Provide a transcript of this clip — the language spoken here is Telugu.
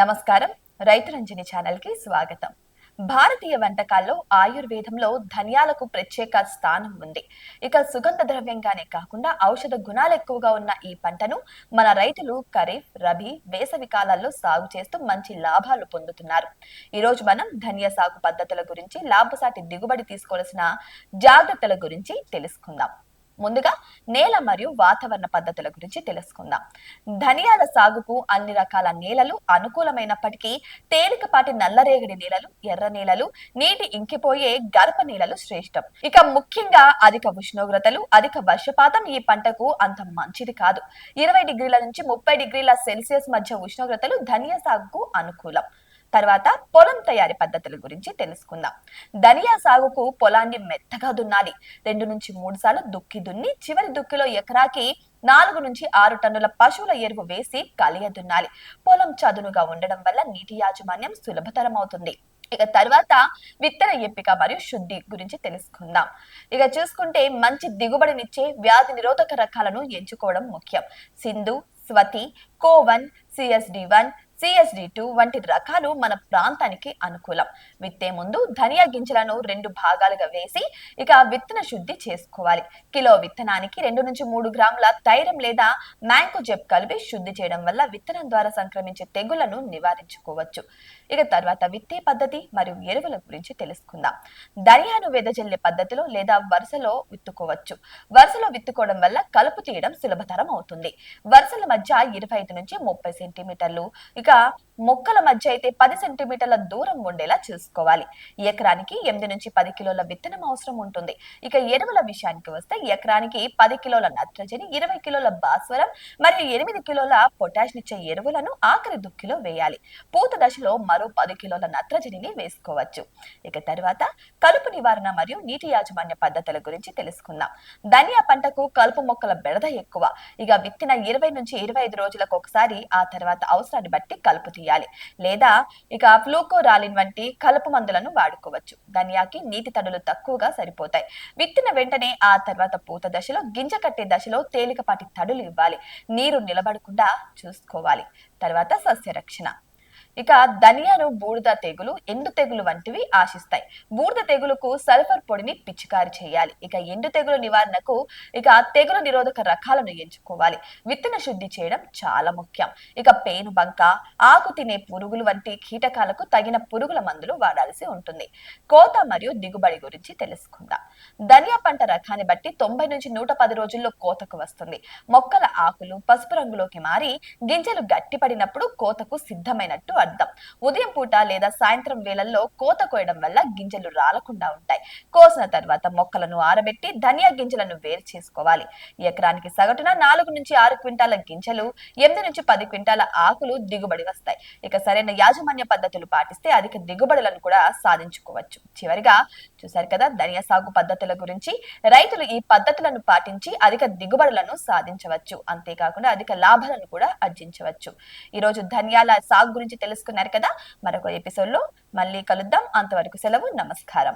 నమస్కారం. రైతు రంజని ఛానల్కి స్వాగతం. భారతీయ వంటకాల్లో ఆయుర్వేదంలో ధనియాలకు ప్రత్యేక స్థానం ఉంది. ఇక సుగంధ ద్రవ్యంగానే కాకుండా ఔషధ గుణాలు ఎక్కువగా ఉన్న ఈ పంటను మన రైతులు ఖరీఫ్ రబీ వేసవి కాలాల్లో సాగు చేస్తూ మంచి లాభాలు పొందుతున్నారు. ఈరోజు మనం ధనియా సాగు పద్ధతుల గురించి లాభసాటి దిగుబడి తీసుకోవాల్సిన జాగ్రత్తల గురించి తెలుసుకుందాం. ముందుగా నేల మరియు వాతావరణ పద్ధతుల గురించి తెలుసుకుందాం. ధనియాల సాగుకు అన్ని రకాల నేలలు అనుకూలమైనప్పటికీ తేలికపాటి నల్లరేగడి నేలలు ఎర్ర నేలలు నీటి ఇంకిపోయే గర్భ నేలలు శ్రేష్టం. ఇక ముఖ్యంగా అధిక ఉష్ణోగ్రతలు అధిక వర్షపాతం ఈ పంటకు అంత మంచిది కాదు. ఇరవై డిగ్రీల నుంచి ముప్పై డిగ్రీల సెల్సియస్ మధ్య ఉష్ణోగ్రతలు ధనియా సాగుకు అనుకూలం. తర్వాత పొలం తయారీ పద్ధతుల గురించి తెలుసుకుందాం. ధనియా సాగుకు పొలాన్ని మెత్తగా దున్నాలి. రెండు నుంచి మూడు సార్లు దుక్కి దున్ని చివరి దుక్కిలో ఎకరాకి నాలుగు నుంచి ఆరు టన్నుల పశువుల ఎరువు వేసి కలియ దున్నాలి. పొలం చదునుగా ఉండడం వల్ల నీటి యాజమాన్యం సులభతరం అవుతుంది ఇక తర్వాత విత్తన ఎంపిక మరియు శుద్ధి గురించి తెలుసుకుందాం. ఇక చూసుకుంటే మంచి దిగుబడినిచ్చే వ్యాధి నిరోధక రకాలను ఎంచుకోవడం ముఖ్యం. సింధు స్వతి కోవన్ సిఎస్డి వన్ సిఎస్డి టూ వంటి రకాలు మన ప్రాంతానికి అనుకూలం. విత్తే ముందు ధనియా గింజలను రెండు భాగాలుగా వేసి ఇక విత్తన శుద్ధి చేసుకోవాలి. కిలో విత్తనానికి రెండు నుంచి మూడు గ్రాముల తైరం లేదా మ్యాంకో జెప్ కలిపి శుద్ధి చేయడం వల్ల విత్తనం ద్వారా సంక్రమించే తెగులను నివారించుకోవచ్చు. ఇక తర్వాత విత్తే పద్ధతి మరియు ఎరువుల గురించి తెలుసుకుందాం. ధనియాను వెదజల్లే పద్ధతిలో లేదా వరుసలో విత్తుకోవచ్చు. వరుసలో విత్తుకోవడం వల్ల కలుపు తీయడం సులభతరం అవుతుంది. వరుసల మధ్య ఇరవై ఐదు నుంచి ముప్పై సెంటీమీటర్లు ఇక మొక్కల మధ్య అయితే పది సెంటీమీటర్ల దూరం ఉండేలా చూసుకోవాలి. ఎకరానికి ఎనిమిది నుంచి పది కిలోల విత్తనం అవసరం ఉంటుంది. ఇక ఎరువుల విషయానికి వస్తే ఎకరానికి పది కిలోల నత్రజని ఇరవై కిలోల భాస్వరం మరియు ఎనిమిది కిలోల పొటాష్ ఇచ్చే ఎరువులను ఆఖరి దుక్కిలో వేయాలి. పూత దశలో మరో పది కిలోల నత్రజనిని వేసుకోవచ్చు. ఇక తర్వాత కలుపు నివారణ మరియు నీటి యాజమాన్య పద్ధతుల గురించి తెలుసుకుందాం. ధనియా పంటకు కలుపు మొక్కల బెడద ఎక్కువ. ఇక విత్తిన ఇరవై నుంచి ఇరవై ఐదు రోజులకు ఒకసారి ఆ తర్వాత అవసరాన్ని బట్టి కలుపు తీయాలి. లేదా ఇక ఫ్లూకోరాలిన్ వంటి కలుపు మందులను వాడుకోవచ్చు. ధనియాకి నీటి తడులు తక్కువగా సరిపోతాయి. విత్తిన వెంటనే ఆ తర్వాత పూత దశలో గింజ కట్టే దశలో తేలికపాటి తడులు ఇవ్వాలి. నీరు నిలబడకుండా చూసుకోవాలి. తర్వాత సస్య రక్షణ ఇక ధనియాను బూడిద తెగులు ఎండు తెగులు వంటివి ఆశిస్తాయి. బూడిద తెగులుకు సల్ఫర్ పొడిని పిచికారి చేయాలి. ఇక ఎండు తెగులు నివారణకు ఇక తెగులు నిరోధక రకాలను ఎంచుకోవాలి. విత్తన శుద్ధి చేయడం చాలా ముఖ్యం. ఇక పేను బంక ఆకు తినే పురుగులు వంటి కీటకాలకు తగిన పురుగుల మందులు వాడాల్సి ఉంటుంది. కోత మరియు దిగుబడి గురించి తెలుసుకుందాం. ధనియా పంట రకాన్ని బట్టి తొంభై నుంచి నూట పది రోజుల్లో కోతకు వస్తుంది. మొక్కల ఆకులు పసుపు రంగులోకి మారి గింజలు గట్టిపడినప్పుడు కోతకు సిద్ధమైనట్టు అర్థం. ఉదయం పూట లేదా సాయంత్రం వేళల్లో కోత కోయడం వల్ల గింజలు రాలకుండా ఉంటాయి. కోసిన తర్వాత మొక్కలను ఆరబెట్టి ధనియా గింజలను వేరు చేసుకోవాలి. ఎకరానికి సగటున నాలుగు నుంచి ఆరు క్వింటాల గింజలు ఎనిమిది నుంచి పది క్వింటాల ఆకులు దిగుబడి వస్తాయి. ఇక సరైన యాజమాన్య పద్ధతులు పాటిస్తే అధిక దిగుబడులను కూడా సాధించుకోవచ్చు. చివరిగా చూశారు కదా ధనియా సాగు పద్ధతుల గురించి. రైతులు ఈ పద్ధతులను పాటించి అధిక దిగుబడులను సాధించవచ్చు. అంతేకాకుండా అధిక లాభాలను కూడా ఆర్జించవచ్చు. ఈ రోజు ధనియాల సాగు గురించి తెలుసుకున్నారు కదా. మరొక ఎపిసోడ్లో మళ్ళీ కలుద్దాం. అంతవరకు సెలవు నమస్కారం.